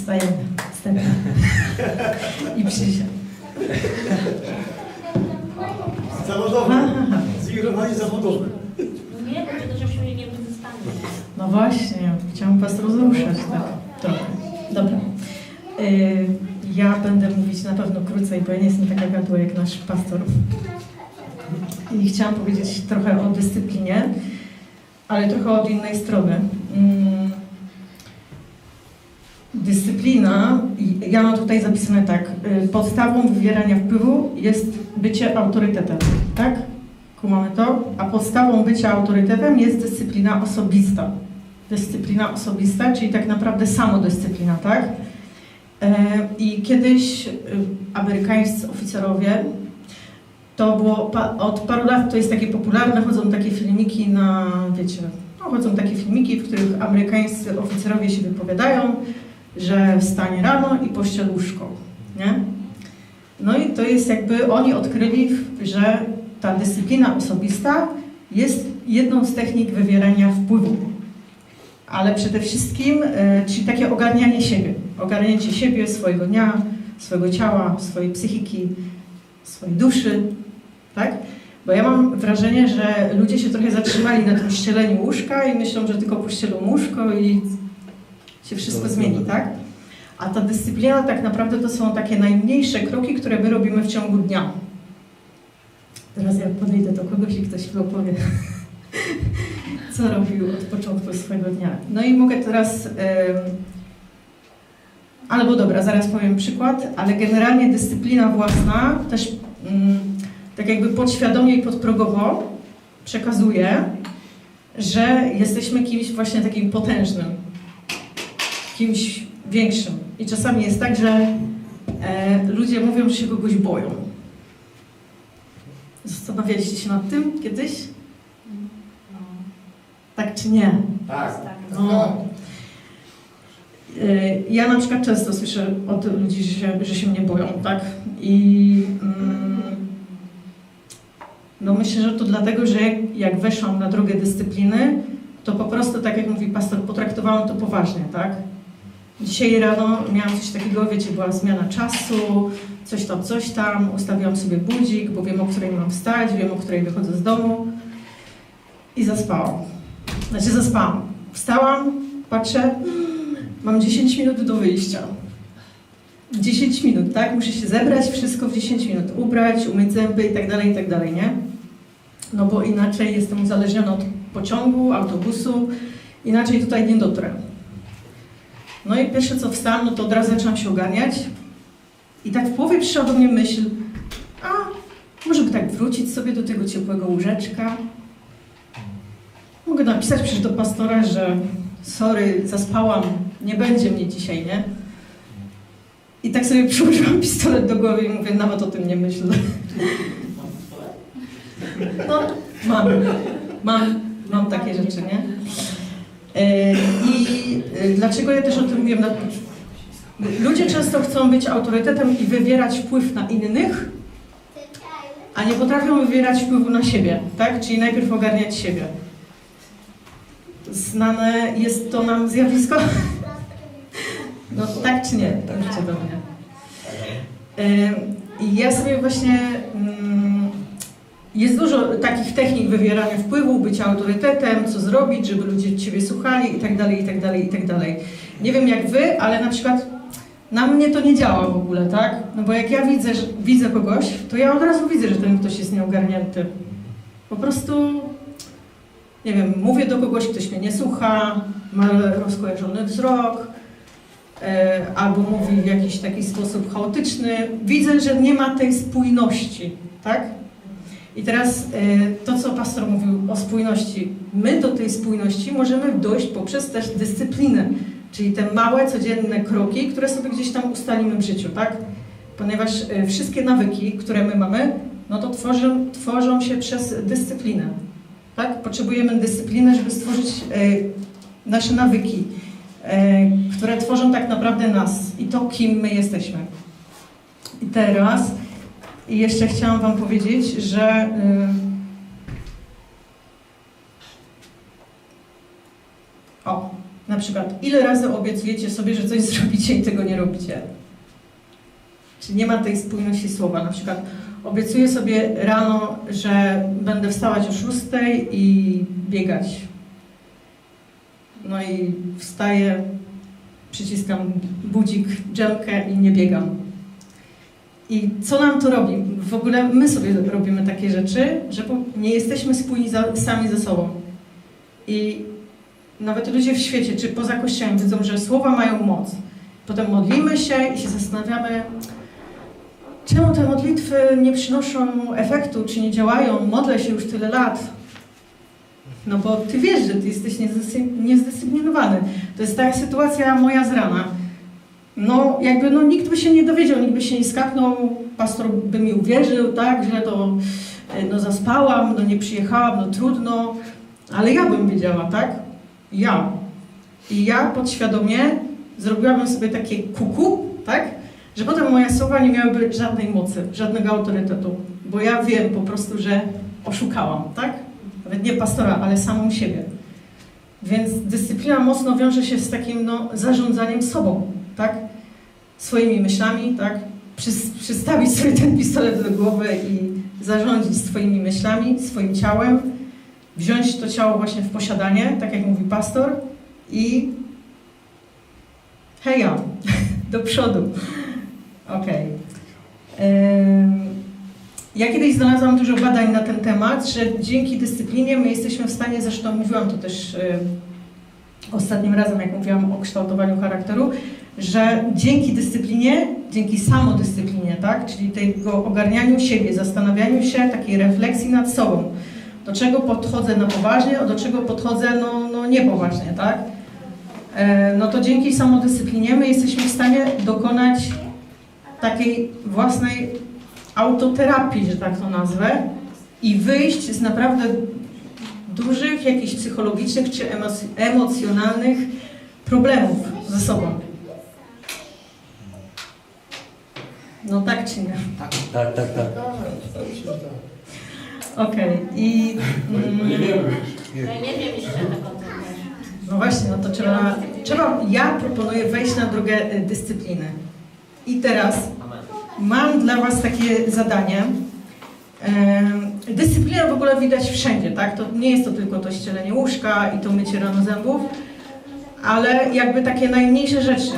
Wstajemy. Wstajemy. I przysiad. Zawodowe. Aha. Zigrowani zawodowe. No nie, bo to żebyśmy nie. No właśnie, chciałam was rozruszać, tak, trochę. Dobra. Y, ja będę mówić na pewno krócej, bo ja nie jestem taka gadła jak nasz pastor. I chciałam powiedzieć trochę o dyscyplinie, ale trochę od innej strony. Mm, Dyscyplina, ja mam tutaj zapisane tak, y, podstawą wywierania wpływu jest bycie autorytetem, tak? Kumamy to? A podstawą bycia autorytetem jest dyscyplina osobista. Dyscyplina osobista, czyli tak naprawdę samodyscyplina, tak? E, I kiedyś y, amerykańscy oficerowie, to było od paru lat, to jest takie popularne, chodzą takie filmiki na, wiecie, no, chodzą takie filmiki, w których amerykańscy oficerowie się wypowiadają, że wstanie rano i pościel łóżko, nie? No i to jest jakby, oni odkryli, że ta dyscyplina osobista jest jedną z technik wywierania wpływu. Ale przede wszystkim, e, czyli takie ogarnianie siebie. Ogarnięcie siebie, swojego dnia, swojego ciała, swojej psychiki, swojej duszy, tak? Bo ja mam wrażenie, że ludzie się trochę zatrzymali na tym ścieleniu łóżka i myślą, że tylko pościelą łóżko i się wszystko zmieni, tak? A ta dyscyplina tak naprawdę to są takie najmniejsze kroki, które my robimy w ciągu dnia. Teraz jak podejdę do kogoś i ktoś mi opowie, co robił od początku swojego dnia. No i mogę teraz, albo dobra, zaraz powiem przykład, ale generalnie dyscyplina własna też mm, tak jakby podświadomie i podprogowo przekazuje, że jesteśmy kimś właśnie takim potężnym, kimś większym. I czasami jest tak, że e, ludzie mówią, że się kogoś boją. Zastanawialiście się nad tym kiedyś? Tak czy nie? Tak. Tak. No. Y, Ja na przykład często słyszę od ludzi, że się, że się mnie boją, tak? I mm, no myślę, że to dlatego, że jak, jak weszłam na drogę dyscypliny, to po prostu, tak jak mówi pastor, potraktowałam to poważnie, tak? Dzisiaj rano miałam coś takiego, wiecie, była zmiana czasu, coś tam, coś tam, ustawiłam sobie budzik, bo wiem, o której mam wstać, wiem, o której wychodzę z domu i zaspałam. Znaczy zaspałam. Wstałam, patrzę, mam 10 minut do wyjścia. 10 minut, tak? Muszę się zebrać, wszystko w 10 minut. Ubrać, umyć zęby i tak dalej, i tak dalej, nie? No bo inaczej jestem uzależniona od pociągu, autobusu, inaczej tutaj nie dotrę. No i pierwsze co wstałam, no to od razu zaczęłam się ogarniać. I tak w połowie przyszła do mnie myśl, a może by tak wrócić sobie do tego ciepłego łóżeczka, Mogę napisać przecież do pastora, że sorry, zaspałam, nie będzie mnie dzisiaj, nie? I tak sobie przyłożyłam pistolet do głowy i mówię, nawet o tym nie myślę. No, mam, mam, mam takie rzeczy, nie? E, I e, dlaczego ja też o tym mówię? Na- Ludzie często chcą być autorytetem i wywierać wpływ na innych, a nie potrafią wywierać wpływu na siebie, tak? Czyli najpierw ogarniać siebie. Znane jest to nam zjawisko? No tak czy nie? Piszcie do mnie. I ja sobie właśnie... Jest dużo takich technik wywierania wpływu, bycia autorytetem, co zrobić, żeby ludzie Ciebie słuchali i tak dalej, i tak dalej, i tak dalej. Nie wiem jak Wy, ale na przykład na mnie to nie działa w ogóle, tak? No bo jak ja widzę, że, widzę kogoś, to ja od razu widzę, że ten ktoś jest nieogarnięty. Po prostu nie wiem, mówię do kogoś, ktoś mnie nie słucha, ma rozkojarzony wzrok, e, albo mówi w jakiś taki sposób chaotyczny. Widzę, że nie ma tej spójności, tak? I teraz e, to, co pastor mówił o spójności, my do tej spójności możemy dojść poprzez też dyscyplinę, czyli te małe, codzienne kroki, które sobie gdzieś tam ustalimy w życiu, tak? Ponieważ e, wszystkie nawyki, które my mamy, no to tworzą, tworzą się przez dyscyplinę. Tak? Potrzebujemy dyscypliny, żeby stworzyć e, nasze nawyki, które tworzą tak naprawdę nas i to, kim my jesteśmy. I teraz i jeszcze chciałam Wam powiedzieć, że e, o, na przykład, ile razy obiecujecie sobie, że coś zrobicie i tego nie robicie? Czy nie ma tej spójności słowa? Na przykład obiecuję sobie rano, że będę wstawać o 6 i biegać. No i wstaję, przyciskam budzik, dżemkę i nie biegam. I co nam to robi? W ogóle my sobie robimy takie rzeczy, że nie jesteśmy spójni za, sami ze sobą. I nawet ludzie w świecie, czy poza kościołem wiedzą, że słowa mają moc. Potem modlimy się i się zastanawiamy, czemu te modlitwy nie przynoszą efektu, czy nie działają. Modlę się już tyle lat. No bo ty wiesz, że ty jesteś niezdyscy- niezdyscyplinowany. To jest taka sytuacja moja z rana. No jakby no, nikt by się nie dowiedział, nikt by się nie skapnął, pastor by mi uwierzył, tak, że to e, no zaspałam, no nie przyjechałam, no trudno, ale ja bym wiedziała, tak? Ja. I ja podświadomie zrobiłabym sobie takie kuku, tak? Że potem moje słowa nie miałyby żadnej mocy, żadnego autorytetu, bo ja wiem po prostu, że oszukałam, tak? Nawet nie pastora, ale samą siebie. Więc dyscyplina mocno wiąże się z takim no, zarządzaniem sobą, tak? Swoimi myślami, tak? Przys- przystawić sobie ten pistolet do głowy i zarządzić swoimi myślami, swoim ciałem, wziąć to ciało właśnie w posiadanie, tak jak mówi pastor, i heja, do przodu. Em, Ja kiedyś znalazłam dużo badań na ten temat, że dzięki dyscyplinie my jesteśmy w stanie, zresztą mówiłam to też ostatnim razem, jak mówiłam o kształtowaniu charakteru, że dzięki dyscyplinie, dzięki samodyscyplinie, tak, czyli tego ogarnianiu siebie, zastanawianiu się, takiej refleksji nad sobą, do czego podchodzę na poważnie, a do czego podchodzę no, no niepoważnie, tak? E, No to dzięki samodyscyplinie my jesteśmy w stanie dokonać takiej własnej autoterapii, że tak to nazwę, i wyjść z naprawdę dużych, jakichś psychologicznych czy emoc- emocjonalnych problemów ze sobą. No tak czy nie? Tak, tak, tak. Okej. I mm, Ja nie wiem jeszcze tego, no właśnie, no to trzeba, trzeba. Ja proponuję wejść na drogę y, dyscypliny. I teraz mam dla Was takie zadanie. Em, Dyscyplinę w ogóle widać wszędzie, tak? To nie jest to tylko to ścielenie łóżka i to mycie rano zębów, ale jakby takie najmniejsze rzeczy,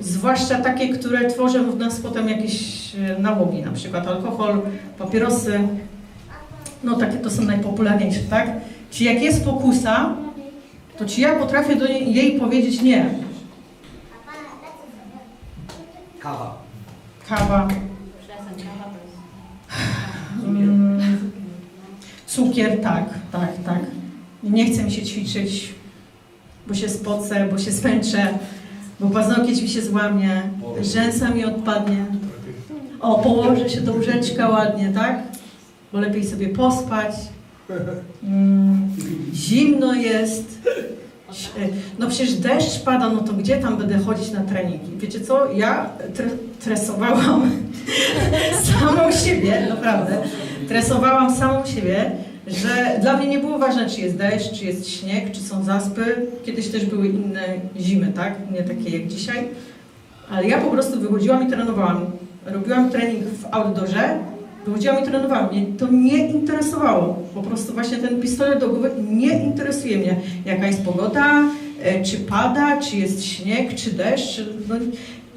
zwłaszcza takie, które tworzą w nas potem jakieś e, nałogi, na przykład alkohol, papierosy, no takie to są najpopularniejsze, tak? Czy jak jest pokusa, to czy ja potrafię do niej, jej powiedzieć nie? Kawa. Kawa, Przestań, kawa to jest... Mm, cukier, tak, tak, tak. Nie chce mi się ćwiczyć, bo się spocę, bo się zmęczę, bo paznokieć mi się złamie, rzęsa mi odpadnie. O, położę się do łóżeczka ładnie, tak? Bo lepiej sobie pospać. Mm, zimno jest. No przecież deszcz pada, no to gdzie tam będę chodzić na treningi? Wiecie co? Ja tre tresowałam samą siebie, naprawdę. Tresowałam samą siebie, że dla mnie nie było ważne, czy jest deszcz, czy jest śnieg, czy są zaspy. Kiedyś też były inne zimy, tak? Nie takie jak dzisiaj. Ale ja po prostu wychodziłam i trenowałam. Robiłam trening w outdoorze, wychodziłam i trenowałam. Mnie to nie interesowało. Po prostu właśnie ten pistolet do głowy nie interesuje mnie. Jaka jest pogoda, e, czy pada, czy jest śnieg, czy deszcz, no,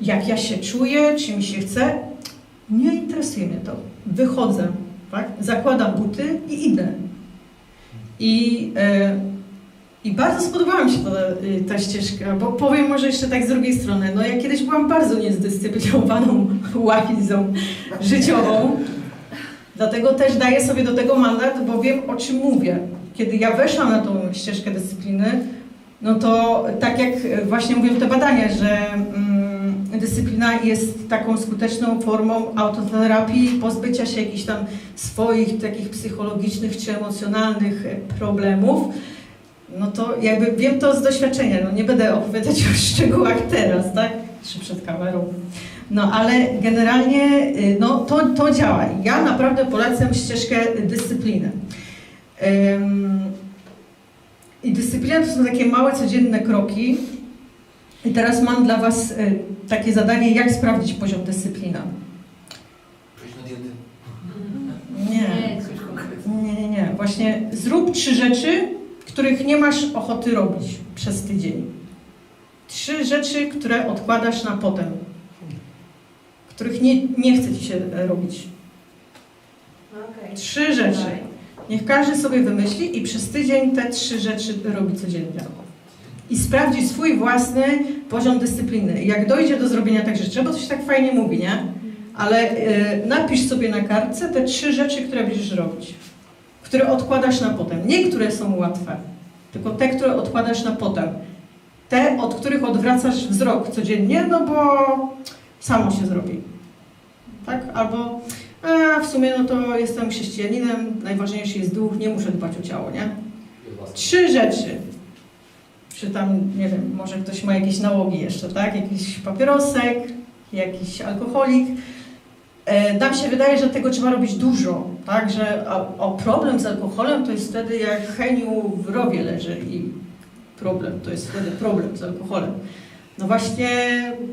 jak ja się czuję, czy mi się chce. Nie interesuje mnie to. Wychodzę, tak? zakładam buty i idę. I, e, i bardzo spodobała mi się ta, y, ta ścieżka, bo powiem może jeszcze tak z drugiej strony. No ja kiedyś byłam bardzo niezdyscyplinowaną łapizą życiową. Dlatego też daję sobie do tego mandat, bo wiem o czym mówię. Kiedy ja weszłam na tą ścieżkę dyscypliny, no to tak jak właśnie mówią te badania, że mm, dyscyplina jest taką skuteczną formą autoterapii, pozbycia się jakichś tam swoich takich psychologicznych czy emocjonalnych e, problemów, no to jakby wiem to z doświadczenia, no nie będę opowiadać o szczegółach teraz, tak, czy przed kamerą. No ale generalnie y, no, to, to działa. Ja naprawdę polecam ścieżkę dyscypliny. I dyscyplina to są takie małe, codzienne kroki, I teraz mam dla Was y, takie zadanie, jak sprawdzić poziom dyscypliny. Przejść na dietę. Nie, Nie, nie, nie, nie. Właśnie zrób trzy rzeczy, których nie masz ochoty robić przez tydzień. Trzy rzeczy, które odkładasz na potem. Których nie, nie chce Ci się e, robić. Trzy rzeczy. Niech każdy sobie wymyśli i przez tydzień te trzy rzeczy robi codziennie. I sprawdzi swój własny poziom dyscypliny. Jak dojdzie do zrobienia tak rzeczy, bo to się tak fajnie mówi, nie? Ale e, napisz sobie na kartce te trzy rzeczy, które będziesz robić. Które odkładasz na potem. Nie które są łatwe, tylko te, które odkładasz na potem. Te, od których odwracasz wzrok codziennie, no bo samo się zrobi. Tak? Albo a w sumie no to jestem chrześcijaninem, najważniejszy jest duch, nie muszę dbać o ciało, nie? Trzy rzeczy. Czy tam, nie wiem, może ktoś ma jakieś nałogi jeszcze, tak? Jakiś papierosek, jakiś alkoholik. E, nam się wydaje, że tego trzeba robić dużo, tak? Że o, o problem z alkoholem to jest wtedy, jak Heniu w rowie leży i problem, to jest wtedy problem z alkoholem. No właśnie,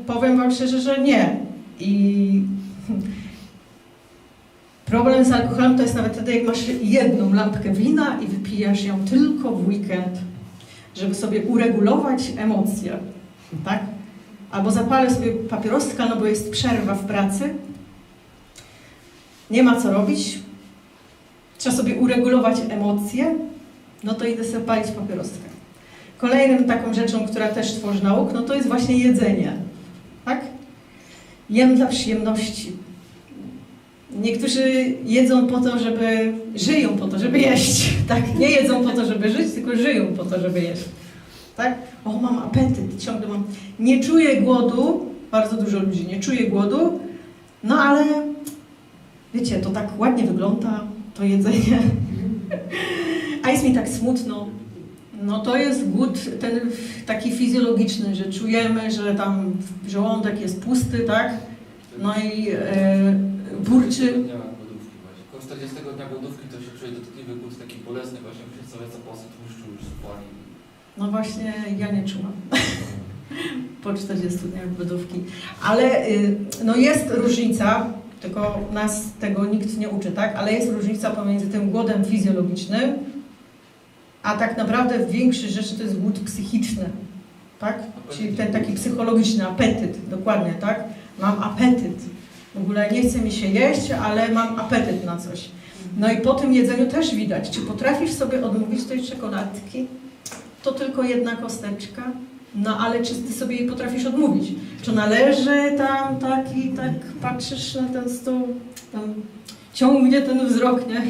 powiem Wam szczerze, że nie. I Problem z alkoholem to jest nawet wtedy, jak masz jedną lampkę wina i wypijasz ją tylko w weekend, żeby sobie uregulować emocje, tak? Albo zapalę sobie papieroska, no bo jest przerwa w pracy, nie ma co robić, trzeba sobie uregulować emocje, no to idę sobie palić papieroskę. Kolejnym taką rzeczą, która też tworzy nauk, no to jest właśnie jedzenie, tak? Jem dla przyjemności, Niektórzy jedzą po to, żeby. żyją po to, żeby jeść. Tak? Nie jedzą po to, żeby żyć, tylko żyją po to, żeby jeść. Tak? O, mam apetyt, ciągle mam. Nie czuję głodu, bardzo dużo ludzi nie czuje głodu, no ale wiecie, to tak ładnie wygląda, to jedzenie. A jest mi tak smutno. No to jest głód ten taki fizjologiczny, że czujemy, że tam żołądek jest pusty, tak? No i e, burczy. Dnia głodówki właśnie. Koło 40 dnia głodówki to się czuje dotkliwy głód, taki bolesny właśnie, musi sobie zapasy tłuszczu już spali. No właśnie, ja nie czułam po 40 dniach głodówki. Ale y, no jest różnica, tylko nas tego nikt nie uczy, tak? Ale jest różnica pomiędzy tym głodem fizjologicznym, a tak naprawdę większość rzeczy to jest głód psychiczny, tak? Czyli ten taki psychologiczny apetyt, dokładnie, tak? Mam apetyt. W ogóle nie chce mi się jeść, ale mam apetyt na coś. No i po tym jedzeniu też widać, czy potrafisz sobie odmówić tej czekoladki? To tylko jedna kosteczka. No ale czy ty sobie jej potrafisz odmówić? Czy należy tam tak i tak patrzysz na ten stół, tam ciągnie ten wzrok, nie?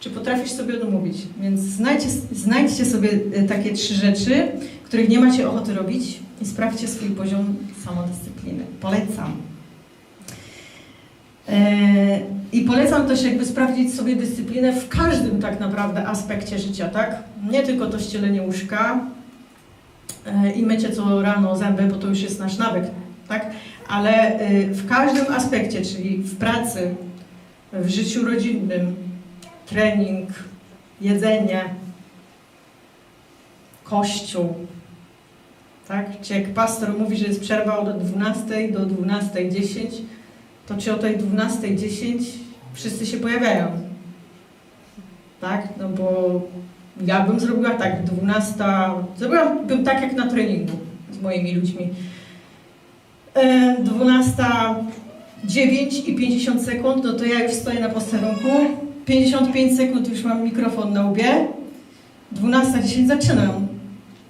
Czy potrafisz sobie odmówić? Więc znajdźcie, znajdźcie sobie e, takie trzy rzeczy, których nie macie ochoty robić i sprawdźcie swój poziom samodyscypliny. Polecam. E, I polecam też jakby sprawdzić sobie dyscyplinę w każdym tak naprawdę aspekcie życia, tak? Nie tylko to ścielenie łóżka e, i mycie co rano zęby, bo to już jest nasz nawyk, tak? Ale e, w każdym aspekcie, czyli w pracy, w życiu rodzinnym, trening, jedzenie, kościół, tak? Czy jak pastor mówi, że jest przerwa od 12 do 12.10, to czy o tej 12.10 wszyscy się pojawiają? Tak? No bo ja bym zrobiła tak, 12. Zrobiłabym tak jak na treningu z moimi ludźmi. E, 12.09 i 50 sekund, no to ja już stoję na posterunku. 55 sekund już mam mikrofon na łbie. 12.10 zaczynam.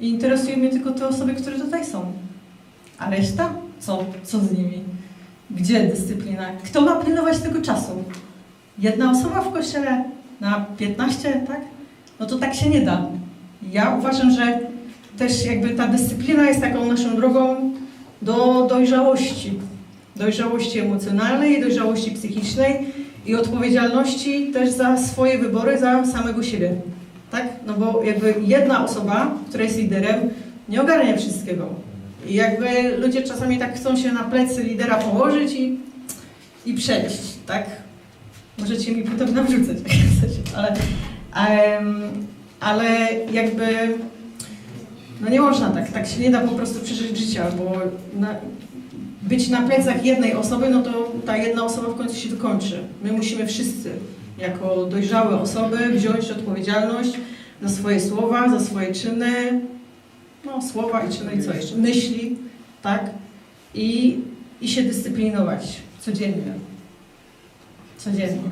I interesuje mnie tylko te osoby, które tutaj są. A reszta? Co? Co z nimi? Gdzie dyscyplina? Kto ma pilnować tego czasu? Jedna osoba w kościele na 15, tak? No to tak się nie da. Ja uważam, że też jakby ta dyscyplina jest taką naszą drogą do dojrzałości. Dojrzałości emocjonalnej, dojrzałości psychicznej i odpowiedzialności też za swoje wybory, za samego siebie. Tak? No bo jakby jedna osoba, która jest liderem, nie ogarnia wszystkiego. I jakby ludzie czasami tak chcą się na plecy lidera położyć i, i przejść, tak? Możecie mi potem nawrzucać, ale, ale jakby No nie można tak, tak się nie da po prostu przeżyć życia, bo na, być na plecach jednej osoby, no to ta jedna osoba w końcu się wykończy. My musimy wszyscy, jako dojrzałe osoby, wziąć odpowiedzialność za swoje słowa, za swoje czyny, no słowa i czyny i co jeszcze, myśli, tak? I, i się dyscyplinować codziennie. Codziennie.